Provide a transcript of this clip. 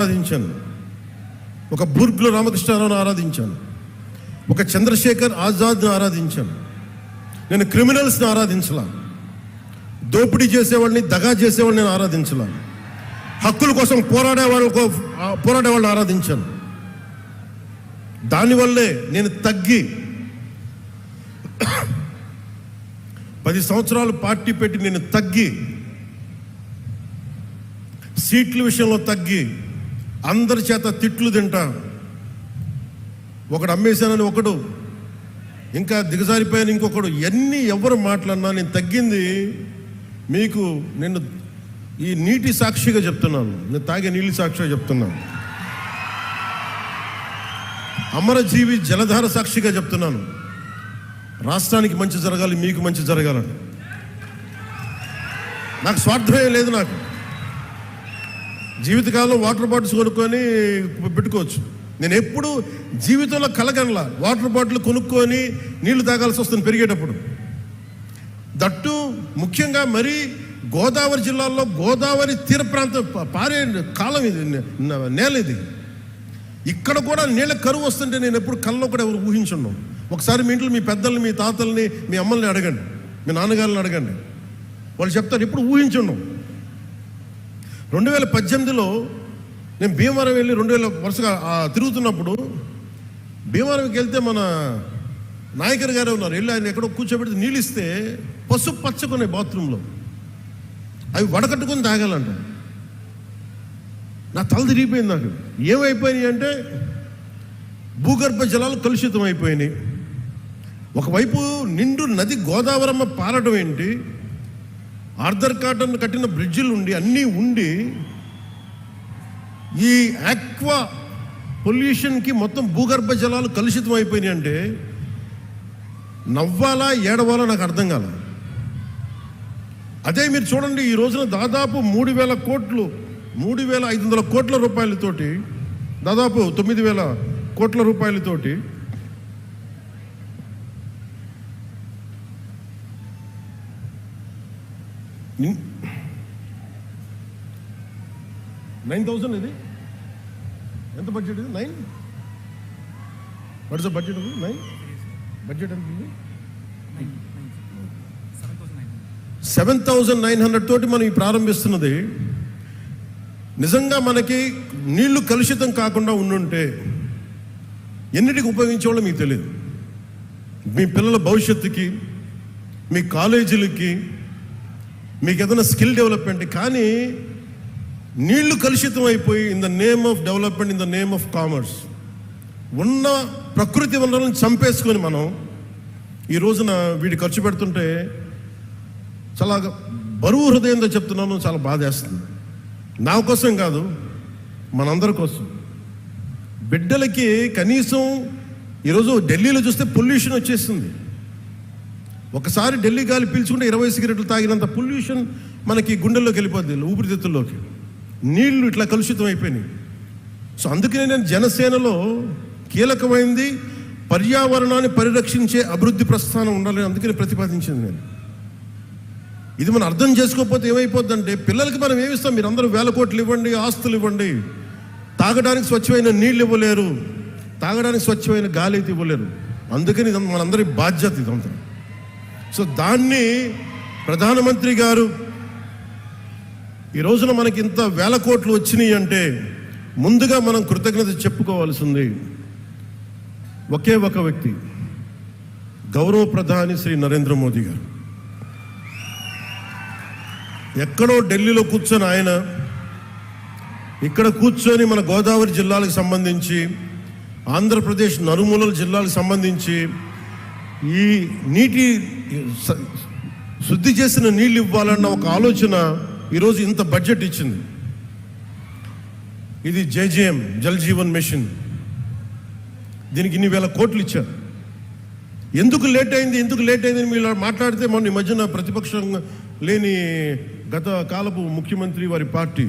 ఆరాధించాను. ఒక బుర్గ్లో రామకృష్ణారావును ఆరాధించాను. ఒక చంద్రశేఖర్ ఆజాద్ను ఆరాధించాను. నేను క్రిమినల్స్ని ఆరాధించలా. దోపిడీ చేసేవాడిని దగా చేసేవాడిని నేను ఆరాధించలా. హక్కుల కోసం పోరాడే వాళ్ళకు పోరాడే వాళ్ళని ఆరాధించాను. దానివల్లే నేను తగ్గి పది సంవత్సరాలు పార్టీ పెట్టి నేను తగ్గి సీట్ల విషయంలో తగ్గి అందరి చేత తిట్లు తింటా. ఒకడు అమ్మేశానని ఒకడు ఇంకా దిగజారిపోయాను ఇంకొకడు ఎన్ని ఎవరు మాట్లాడినా నేను తగ్గింది మీకు నేను ఈ నీటి సాక్షిగా చెప్తున్నాను. నేను తాగే నీళ్ళు సాక్షిగా చెప్తున్నాను. అమరజీవి జలధార సాక్షిగా చెప్తున్నాను. రాష్ట్రానికి మంచి జరగాలి మీకు మంచి జరగాలని. నాకు స్వార్థమే లేదు నాకు. జీవితకాలంలో వాటర్ బాటిల్స్ కొనుక్కొని పెట్టుకోవచ్చు. నేను ఎప్పుడు జీవితంలో కలగనలా వాటర్ బాటిల్ కొనుక్కొని నీళ్ళు తాగాల్సి వస్తుంది పెరిగేటప్పుడు. దట్టు ముఖ్యంగా మరి గోదావరి జిల్లాలో గోదావరి తీర ప్రాంతం పారే కాలం ఇది నే- నేల ఇది. ఇక్కడ కూడా నీళ్ళ కరువు వస్తుంటే నేను ఎప్పుడు కళ్ళలో కూడా ఎవరు ఊహించున్నాం ఒకసారి మీ ఇంట్లో మీ పెద్దల్ని మీ తాతల్ని మీ అమ్మల్ని అడగండి. మీ నాన్నగారిని అడగండి. వాళ్ళు చెప్తారు ఎప్పుడు ఊహించున్నాం రెండు వేల పద్దెనిమిదిలో నేను భీమవరం వెళ్ళి రెండు వేల వరుసగా తిరుగుతున్నప్పుడు భీమవరంకి వెళ్తే మన నాయకర్ గారు ఉన్నారు. వెళ్ళి ఆయన ఎక్కడో కూర్చోబెడితే నీళ్ళు ఇస్తే పసుపు పచ్చకున్నాయి బాత్రూంలో. అవి వడకట్టుకొని తాగాలంట. నా తల తిరిగిపోయింది నాకు. ఏమైపోయినాయి అంటే భూగర్భ జలాలు కలుషితం అయిపోయినాయి ఒకవైపు నిండు నది గోదావరమ్మ పారడం ఏంటి? ఆర్థర్ కాటన్ కట్టిన బ్రిడ్జిలు ఉండి అన్నీ ఉండి ఈ ఆక్వా పొల్యూషన్కి మొత్తం భూగర్భ జలాలు కలుషితం అయిపోయినాయి అంటే నవ్వాలా ఏడవాలా నాకు అర్థం కాల. అదే మీరు చూడండి ఈ రోజున దాదాపు మూడు వేల కోట్లు మూడు వేల ఐదు వందల కోట్ల రూపాయలతోటి దాదాపు తొమ్మిది వేల కోట్ల రూపాయలతోటి Hmm? నైన్ థౌసండ్ ఇది? ఎంత బడ్జెట్ ఇది? Nine what's the budget nine budget ఎంత ఉంది? సెవెన్ థౌజండ్ నైన్ హండ్రెడ్ తోటి మనం ఈ ప్రారంభిస్తున్నది. నిజంగా మనకి నీళ్ళు కలుషితం కాకుండా ఉండుంటే ఎన్నిటికి ఉపయోగించేవాళ్ళో మీకు తెలియదు మీ పిల్లల భవిష్యత్తుకి మీ కాలేజీలకి మీకు ఏదైనా స్కిల్ డెవలప్మెంట్ కానీ నీళ్ళు కలుషితం అయిపోయి in the name of development in the name of commerce ఉన్న ప్రకృతి వనరులను చంపేసుకొని మనం ఈ రోజున వీడి ఖర్చు పెడుతుంటే చాలా బరువు హృదయంతో చెప్తున్నాను చాలా బాధేస్తుంది నా కోసం కాదు మనందరి కోసం. బిడ్డలకి కనీసం ఈరోజు ఢిల్లీలో చూస్తే పొల్యూషన్ వచ్చేస్తుంది. ఒకసారి ఢిల్లీ గాలి పీల్చుకుంటే ఇరవై సిగరెట్లు తాగినంత పొల్యూషన్ మనకి గుండెల్లోకి వెళ్ళిపోద్ది ఊపిరితిత్తుల్లోకి. నీళ్ళు ఇట్లా కలుషితం అయిపోయినాయి. సో అందుకనే నేను జనసేనలో కీలకమైంది పర్యావరణాన్ని పరిరక్షించే అభివృద్ధి ప్రస్థానం ఉండాలని అందుకని ప్రతిపాదించింది నేను. ఇది మనం అర్థం చేసుకోకపోతే ఏమైపోద్దంటే పిల్లలకి మనం ఏమిస్తాం మీరు అందరూ వేల కోట్లు ఇవ్వండి ఆస్తులు ఇవ్వండి. తాగడానికి స్వచ్ఛమైన నీళ్ళు ఇవ్వలేరు. తాగడానికి స్వచ్ఛమైన గాలి అయితే ఇవ్వలేరు. అందుకని ఇది మనందరి బాధ్యత ఇదంతా. సో దాన్ని ప్రధానమంత్రి గారు ఈ రోజున మనకి ఇంత వేల కోట్లు వచ్చినాయి అంటే ముందుగా మనం కృతజ్ఞత చెప్పుకోవాల్సింది ఒకే ఒక వ్యక్తి గౌరవ ప్రధాని శ్రీ నరేంద్ర మోదీ గారు. ఎక్కడో ఢిల్లీలో కూర్చొని ఆయన ఇక్కడ కూర్చొని మన గోదావరి జిల్లాలకు సంబంధించి ఆంధ్రప్రదేశ్ నలుమూలల జిల్లాలకు సంబంధించి ఈ నీటి శుద్ధి చేసిన నీళ్ళు ఇవ్వాలన్న ఒక ఆలోచన ఈరోజు ఇంత బడ్జెట్ ఇచ్చింది. ఇది జేజేఎం జల్ జీవన్ మిషన్. దీనికి ఇన్ని వేల కోట్లు ఇచ్చారు. ఎందుకు లేట్ అయింది ఎందుకు లేట్ అయింది మీరు మాట్లాడితే మొన్న ఈ మధ్యన ప్రతిపక్షం లేని గత కాలపు ముఖ్యమంత్రి వారి పార్టీ